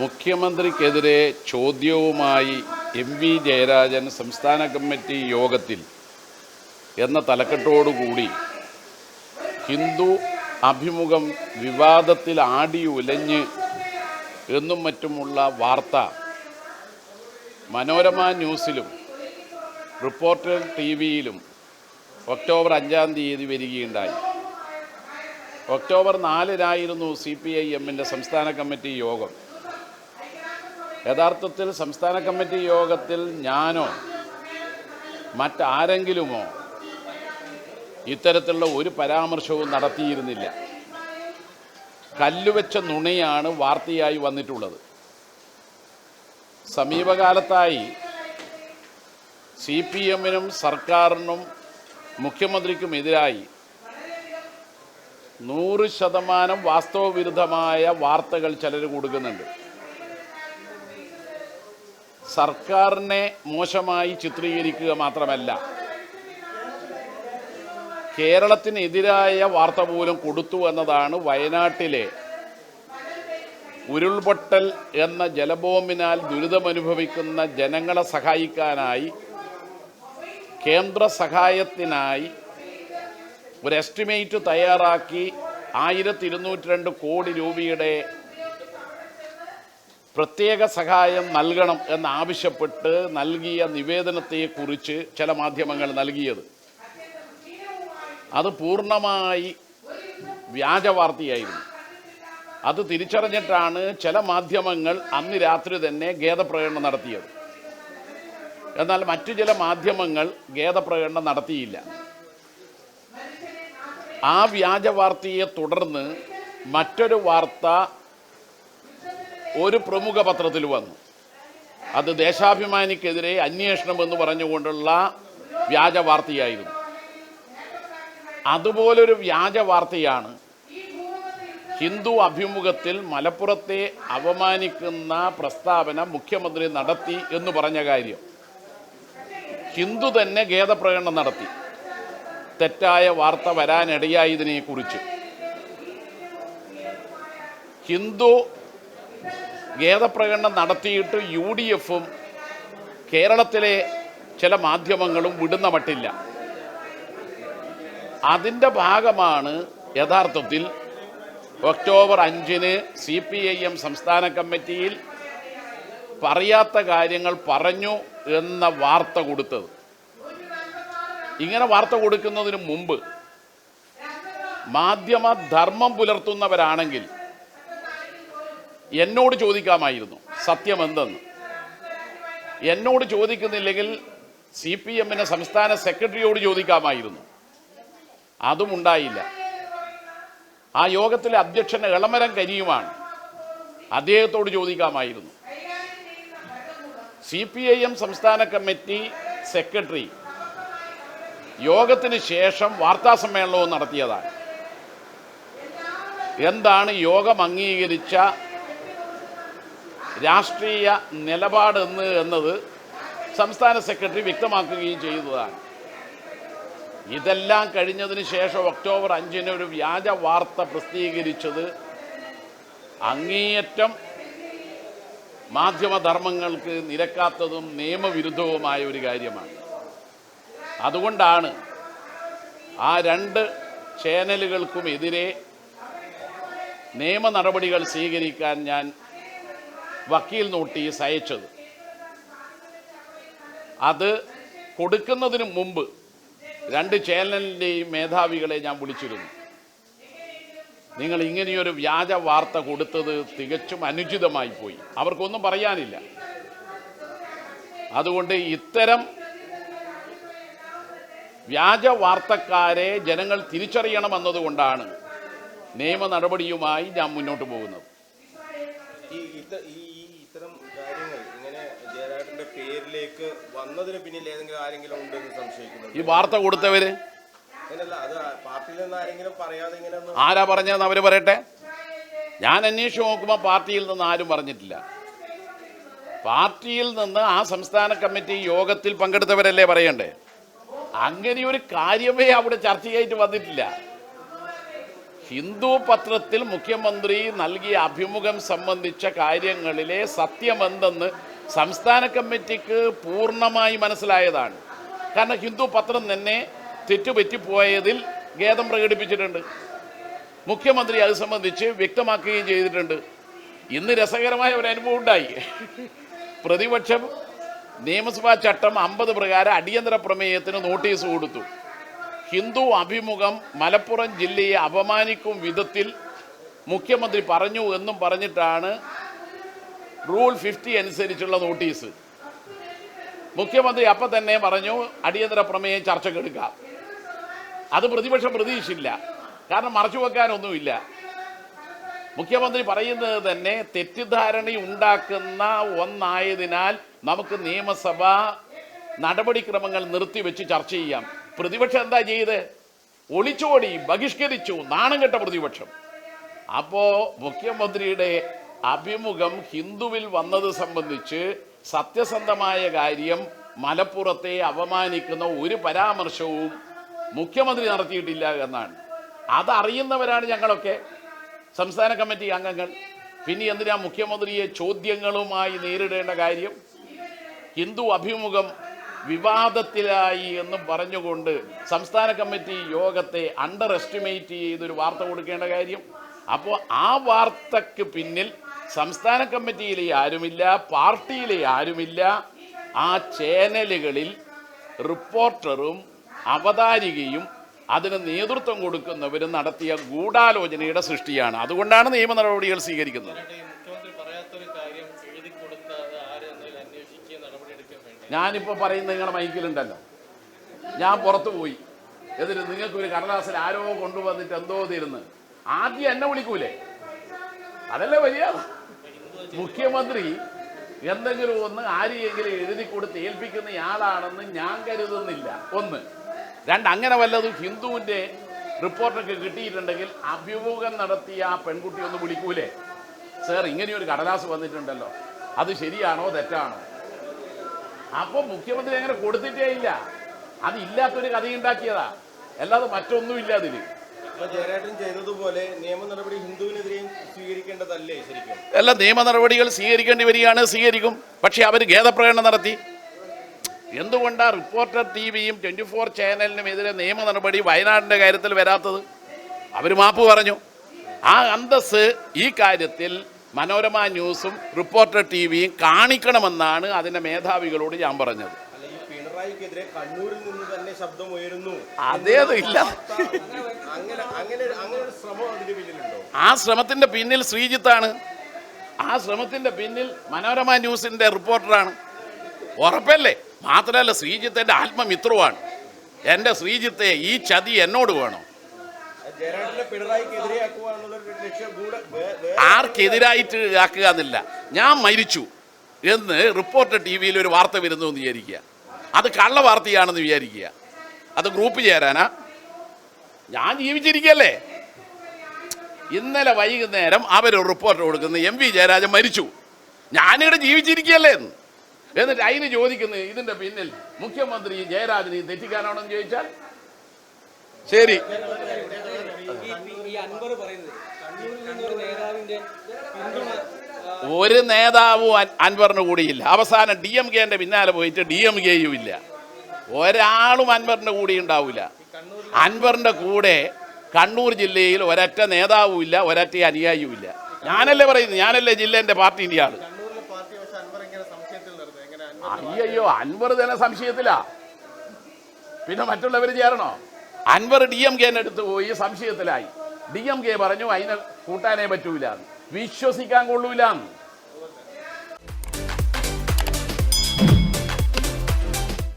മുഖ്യമന്ത്രിക്കെതിരെ ചോദ്യവുമായി M V Jayarajan സംസ്ഥാന committee യോഗത്തിൽ എന്ന തലക്കെട്ടോടുകൂടി ഹിന്ദു അഭിമുഖം വിവാദത്തിൽ ആടി ഉലഞ്ഞ് എന്നും മറ്റുമുള്ള വാർത്ത മനോരമ ന്യൂസിലും റിപ്പോർട്ടർ ടി വിയിലും ഒക്ടോബർ അഞ്ചാം തീയതി വരികയുണ്ടായി. ഒക്ടോബർ നാലിനായിരുന്നു സി പി ഐ എമ്മിന്റെ സംസ്ഥാന കമ്മിറ്റി യോഗം. യഥാർത്ഥത്തിൽ സംസ്ഥാന കമ്മിറ്റി യോഗത്തിൽ ഞാനോ മറ്റാരെങ്കിലുമോ ഇത്തരത്തിലുള്ള ഒരു പരാമർശവും നടത്തിയിരുന്നില്ല. കല്ലുവെച്ച നുണയാണ് വാർത്തയായി വന്നിട്ടുള്ളത്. സമീപകാലത്തായി സി പി എമ്മിനും സർക്കാരിനും മുഖ്യമന്ത്രിക്കുമെതിരായി നൂറ് ശതമാനം വാസ്തവവിരുദ്ധമായ വാർത്തകൾ ചിലർ കൊടുക്കുന്നുണ്ട്. സർക്കാരിനെ മോശമായി ചിത്രീകരിക്കുക മാത്രമല്ല കേരളത്തിനെതിരായ വാർത്ത പോലും കൊടുത്തു എന്നതാണ് വയനാട്ടിലെ ഉരുൾപൊട്ടൽ എന്ന ജലബോംബിനാൽ ദുരിതമനുഭവിക്കുന്ന ജനങ്ങളെ സഹായിക്കാനായി കേന്ദ്ര സഹായത്തിനായി ഒരു എസ്റ്റിമേറ്റ് തയ്യാറാക്കി ആയിരത്തി ഇരുന്നൂറ്റി രണ്ട് കോടി രൂപയുടെ പ്രത്യേക സഹായം നൽകണം എന്നാവശ്യപ്പെട്ട് നൽകിയ നിവേദനത്തെക്കുറിച്ച് ചില മാധ്യമങ്ങൾ നൽകിയത്. അത് പൂർണമായി വ്യാജവാർത്തയായിരുന്നു അത് തിരിച്ചറിഞ്ഞിട്ടാണ് ചില മാധ്യമങ്ങൾ അന്ന് രാത്രി തന്നെ ഖേദപ്രകടനം നടത്തിയത്. എന്നാൽ മറ്റു ചില മാധ്യമങ്ങൾ ഖേദപ്രകടനം നടത്തിയില്ല. ആ വ്യാജവാർത്തയെ തുടർന്ന് മറ്റൊരു വാർത്ത ഒരു പ്രമുഖ പത്രത്തിൽ വന്നു. അത് ദേശാഭിമാനിക്കെതിരെ അന്വേഷണം എന്ന് പറഞ്ഞുകൊണ്ടുള്ള വ്യാജ വാർത്തയായിരുന്നു. അതുപോലൊരു വ്യാജ വാർത്തയാണ് ഹിന്ദു അഭിമുഖത്തിൽ മലപ്പുറത്തെ അവമാനിക്കുന്ന പ്രസ്താവന മുഖ്യമന്ത്രി നടത്തി എന്ന് പറഞ്ഞ കാര്യം. ഹിന്ദു തന്നെ ഖേദപ്രകടനം നടത്തി. തെറ്റായ വാർത്ത വരാനിടയായതിനെക്കുറിച്ച്. ഹിന്ദു ഖേദപ്രകടനം നടത്തിയിട്ട് യു ഡി എഫും കേരളത്തിലെ ചില മാധ്യമങ്ങളും വിടുന്ന മട്ടില്ല. അതിന്റെ ഭാഗമാണ് യഥാർത്ഥത്തിൽ ഒക്ടോബർ അഞ്ചിന് സി പി ഐ എം സംസ്ഥാന കമ്മിറ്റിയിൽ പറയാത്ത കാര്യങ്ങൾ പറഞ്ഞു എന്ന വാർത്ത കൊടുത്തത്. ഇങ്ങനെ വാർത്ത കൊടുക്കുന്നതിന് മുമ്പ് മാധ്യമ ധർമ്മം പുലർത്തുന്നവരാണെങ്കിൽ എന്നോട് ചോദിക്കാമായിരുന്നു. സത്യം എന്തെന്ന് എന്നോട് ചോദിക്കുന്നില്ലെങ്കിൽ സി പി എമ്മിന് സംസ്ഥാന സെക്രട്ടറിയോട് ചോദിക്കാമായിരുന്നു. അതും ഉണ്ടായില്ല ആ യോഗത്തിലെ അധ്യക്ഷൻ ഇളമരം കരിയുമാണ് അദ്ദേഹത്തോട് ചോദിക്കാമായിരുന്നു. സി പി ഐ എം സംസ്ഥാന കമ്മിറ്റി സെക്രട്ടറി യോഗത്തിന് ശേഷം വാർത്താ സമ്മേളനവും നടത്തിയതാണ്. എന്താണ് യോഗം അംഗീകരിച്ച രാഷ്ട്രീയ നിലപാട് എന്ന് എന്നത് സംസ്ഥാന സെക്രട്ടറി വ്യക്തമാക്കുകയും ചെയ്തതാണ്. ഇതെല്ലാം കഴിഞ്ഞതിന് ശേഷം ഒക്ടോബർ അഞ്ചിന് ഒരു വ്യാജ വാർത്ത പ്രസിദ്ധീകരിച്ചത് അങ്ങേയറ്റം മാധ്യമധർമ്മങ്ങൾക്ക് നിരക്കാത്തതും നിയമവിരുദ്ധവുമായ ഒരു കാര്യമാണ്. അതുകൊണ്ടാണ് ആ രണ്ട് ചാനലുകൾക്കുമെതിരെ നിയമ നടപടികൾ സ്വീകരിക്കാൻ ഞാൻ വക്കീൽ നോട്ടീസ് അയച്ചത്. അത് കൊടുക്കുന്നതിന് മുമ്പ് രണ്ട് ചാനലിന്റെയും മേധാവികളെ ഞാൻ വിളിച്ചിരുന്നു. നിങ്ങൾ ഇങ്ങനെയൊരു വ്യാജ വാർത്ത കൊടുത്തത് തികച്ചും അനുചിതമായി പോയി. അവർക്കൊന്നും പറയാനില്ല. അതുകൊണ്ട് ഇത്തരം വ്യാജ വാർത്തക്കാരെ ജനങ്ങൾ തിരിച്ചറിയണമെന്നതുകൊണ്ടാണ് നിയമ നടപടിയുമായി ഞാൻ മുന്നോട്ട് പോകുന്നത് ഈ ഇത്ത- ഈ ഈ ഇത്തരം കാര്യങ്ങൾ ഇങ്ങനെ ജയരാജന്റെ പേരിലേക്ക് വന്നതിന് പിന്നിൽ ഏതെങ്കിലും ആരെങ്കിലും ഉണ്ടെന്ന് സംശയിക്കുന്നു. ഈ വാർത്ത കൊടുത്തവര്? ആരാ പറഞ്ഞതെന്ന് അവർ പറയട്ടെ? ഞാൻ അന്വേഷിച്ച് നോക്കുമ്പോൾ പാർട്ടിയിൽ നിന്ന് ആരും പറഞ്ഞിട്ടില്ല. പാർട്ടിയിൽ നിന്ന് ആ സംസ്ഥാന കമ്മിറ്റി യോഗത്തിൽ പങ്കെടുത്തവരല്ലേ പറയണ്ടേ? അങ്ങനെ ഒരു കാര്യമേ അവിടെ ചർച്ചയായിട്ട് വന്നിട്ടില്ല. ഹിന്ദു പത്രത്തിൽ മുഖ്യമന്ത്രി നൽകിയ അഭിമുഖം സംബന്ധിച്ച കാര്യങ്ങളിലെ സത്യമെന്തെന്ന് സംസ്ഥാന കമ്മിറ്റിക്ക് പൂർണമായി മനസ്സിലായതാണ്. കാരണം ഹിന്ദു പത്രം തന്നെ തെറ്റുപറ്റിപ്പോയതിൽ ഖേദം പ്രകടിപ്പിച്ചിട്ടുണ്ട്. മുഖ്യമന്ത്രി അത് സംബന്ധിച്ച് വ്യക്തമാക്കുകയും ചെയ്തിട്ടുണ്ട്. ഇന്ന് രസകരമായ ഒരു അനുഭവം ഉണ്ടായി. പ്രതിപക്ഷം നിയമസഭാ ചട്ടം അമ്പത് പ്രകാരം അടിയന്തര പ്രമേയത്തിന് നോട്ടീസ് കൊടുത്തു. ഹിന്ദു അഭിമുഖം മലപ്പുറം ജില്ലയെ അപമാനിക്കും വിധത്തിൽ മുഖ്യമന്ത്രി പറഞ്ഞു എന്നും പറഞ്ഞിട്ടാണ് റൂൾ ഫിഫ്റ്റി അനുസരിച്ചുള്ള നോട്ടീസ്. മുഖ്യമന്ത്രി അപ്പം തന്നെ പറഞ്ഞു അടിയന്തര പ്രമേയം ചർച്ചക്കെടുക്കാം അത് പ്രതിപക്ഷം പ്രതീക്ഷില്ല കാരണം മറച്ചു വെക്കാനൊന്നുമില്ല. മുഖ്യമന്ത്രി പറയുന്നത് തന്നെ തെറ്റിദ്ധാരണ ഉണ്ടാക്കുന്ന ഒന്നായതിനാൽ നമുക്ക് നിയമസഭ നടപടിക്രമങ്ങൾ നിർത്തിവെച്ച് ചർച്ച ചെയ്യാം. പ്രതിപക്ഷം എന്താ ചെയ്ത്? ഒളിച്ചോടി ബഹിഷ്കരിച്ചു നാണം കെട്ട പ്രതിപക്ഷം. അപ്പോ മുഖ്യമന്ത്രിയുടെ അഭിമുഖം ഹിന്ദുവിൽ വന്നത് സംബന്ധിച്ച് സത്യസന്ധമായ കാര്യം മലപ്പുറത്തെ അപമാനിക്കുന്ന ഒരു പരാമർശവും മുഖ്യമന്ത്രി നടത്തിയിട്ടില്ല എന്നാണ്. അതറിയുന്നവരാണ് ഞങ്ങളൊക്കെ. സംസ്ഥാന കമ്മിറ്റി അംഗങ്ങൾ. പിന്നെ എന്തിനാ മുഖ്യമന്ത്രിയെ ചോദ്യങ്ങളുമായി നേരിടേണ്ട കാര്യം? ഹിന്ദു അഭിമുഖം വിവാദത്തിലായി എന്നും പറഞ്ഞുകൊണ്ട് സംസ്ഥാന കമ്മിറ്റി യോഗത്തെ അണ്ടർ എസ്റ്റിമേറ്റ് ചെയ്തൊരു വാർത്ത കൊടുക്കേണ്ട കാര്യം. അപ്പോൾ ആ വാർത്തക്ക് പിന്നിൽ സംസ്ഥാന കമ്മിറ്റിയിലെ ആരുമില്ല പാർട്ടിയിലെ ആരുമില്ല. ആ ചാനലുകളിൽ റിപ്പോർട്ടറും അവതാരികയും അതിന് നേതൃത്വം കൊടുക്കുന്നവരും നടത്തിയ ഗൂഢാലോചനയുടെ സൃഷ്ടിയാണ്. അതുകൊണ്ടാണ് നിയമ നടപടികൾ സ്വീകരിക്കുന്നത്. ഞാനിപ്പോൾ പറയുന്നത് നിങ്ങളുടെ മൈക്കിലുണ്ടല്ലോ. ഞാൻ പുറത്തു പോയി. എന്നിട്ട് നിങ്ങൾക്കൊരു കടലാസിൽ ആരോ കൊണ്ടുവന്നിട്ട് എന്തോ തരുന്ന് ആദ്യം എന്നെ വിളിക്കൂലേ? അതല്ലേ വലിയ മുഖ്യമന്ത്രി എന്തെങ്കിലും ഒന്ന് ആരെയെങ്കിലും എഴുതി കൊടുത്ത് ഏൽപ്പിക്കുന്ന ആളാണെന്ന് ഞാൻ കരുതുന്നില്ല. ഒന്ന്. രണ്ട് അങ്ങനെ വല്ലതും ഹിന്ദുവിന്റെ റിപ്പോർട്ടൊക്കെ കിട്ടിയിട്ടുണ്ടെങ്കിൽ അഭിമുഖം നടത്തിയ ആ പെൺകുട്ടി ഒന്ന് വിളിക്കൂലേ? സാർ ഇങ്ങനെയൊരു കടലാസ് വന്നിട്ടുണ്ടല്ലോ. അത് ശരിയാണോ തെറ്റാണോ? അപ്പൊ മുഖ്യമന്ത്രി അങ്ങനെ കൊടുത്തിട്ടേ ഇല്ല. അത് ഇല്ലാത്തൊരു കഥയുണ്ടാക്കിയതാ. അല്ലാതെ മറ്റൊന്നും ഇല്ല ചെയ്തതുപോലെ നിയമ നടപടികൾ സ്വീകരിക്കേണ്ടി വരികയാണ് സ്വീകരിക്കും. പക്ഷെ അവർ ഖേദപ്രകടനം നടത്തി. എന്തുകൊണ്ടാ റിപ്പോർട്ടർ ടി വിയും ട്വന്റി ഫോർ ചാനലിനും എതിരെ നിയമ നടപടി വയനാടിന്റെ കാര്യത്തിൽ വരാത്തത്? അവർ മാപ്പ് പറഞ്ഞു. ആ അന്തസ് ഈ കാര്യത്തിൽ മനോരമ ന്യൂസും റിപ്പോർട്ടർ ടി വിയും കാണിക്കണമെന്നാണ് അതിന്റെ മേധാവികളോട് ഞാൻ പറഞ്ഞത്. അല്ല കണ്ണൂരിൽ നിന്ന് തന്നെ ശബ്ദം ഉയരുന്നു. അതേത് ഇല്ല. അങ്ങനെ അങ്ങനെ അങ്ങനെ ഒരു ശ്രമം അതിന്റെ പിന്നിലുണ്ടോ? ആ ശ്രമത്തിന്റെ പിന്നിൽ ശ്രീജിത്താണ്. ആ ശ്രമത്തിന്റെ പിന്നിൽ മനോരമ ന്യൂസിന്റെ റിപ്പോർട്ടറാണ്. ഉറപ്പല്ലേ? മാത്രമല്ല ശ്രീജിത്ത് എന്റെ ആത്മമിത്രമാണ് എന്റെ ശ്രീജിത്തെ ഈ ചതി എന്നോട് വേണം? ആർക്കെതിരായിട്ട് ആക്കുക എന്നില്ല. ഞാൻ മരിച്ചു എന്ന് റിപ്പോർട്ടർ ടി വിയിൽ ഒരു വാർത്ത വരുന്നു എന്ന് വിചാരിക്കുക. അത് കള്ള വാർത്തയാണെന്ന് വിചാരിക്കുക. അത് ഗ്രൂപ്പ് ചേരാനാ? ഞാൻ ജീവിച്ചിരിക്കല്ലേ? ഇന്നലെ വൈകുന്നേരം അവരൊരു റിപ്പോർട്ട് കൊടുക്കുന്നു. എം വി ജയരാജൻ മരിച്ചു. ഞാനിവിടെ ജീവിച്ചിരിക്കുകയല്ലേ എന്ന്. എന്നിട്ട് അതിന് ചോദിക്കുന്നു ഇതിന്റെ പിന്നിൽ മുഖ്യമന്ത്രി ജയരാജനെ തെറ്റിക്കാനാണോ എന്ന് ചോദിച്ചാൽ? ശരി. അൻവർ പറയുന്നത് നേതാവിന്റെ ഒരു നേതാവും അൻ- അൻവറിന് കൂടിയില്ല. അവസാനം ഡി എം കെന്റെ പിന്നാലെ പോയിട്ട് ഡി എം കെയും ഇല്ല. ഒരാളും അൻവറിന്റെ കൂടെ ഉണ്ടാവില്ല അൻവറിന്റെ കൂടെ കണ്ണൂർ ജില്ലയിൽ ഒരറ്റ നേതാവും ഇല്ല ഒരൊറ്റ അനുയായിയും ഇല്ല. ഞാനല്ലേ പറയുന്നത്? ഞാനല്ലേ ജില്ലേന്റെ പാർട്ടിന്റെ ആൾ. അയ്യോ അൻവർ തന്നെ സംശയത്തിലാ. പിന്നെ മറ്റുള്ളവർ ചേരണോ? അൻവർ ഡി എം കെന്റെ അടുത്ത് പോയി സംശയത്തിലായി. ഡി എം കെ പറഞ്ഞു അതിനെ കൂട്ടാനേ പറ്റൂല വിശ്വസിക്കാൻ കൊള്ളൂല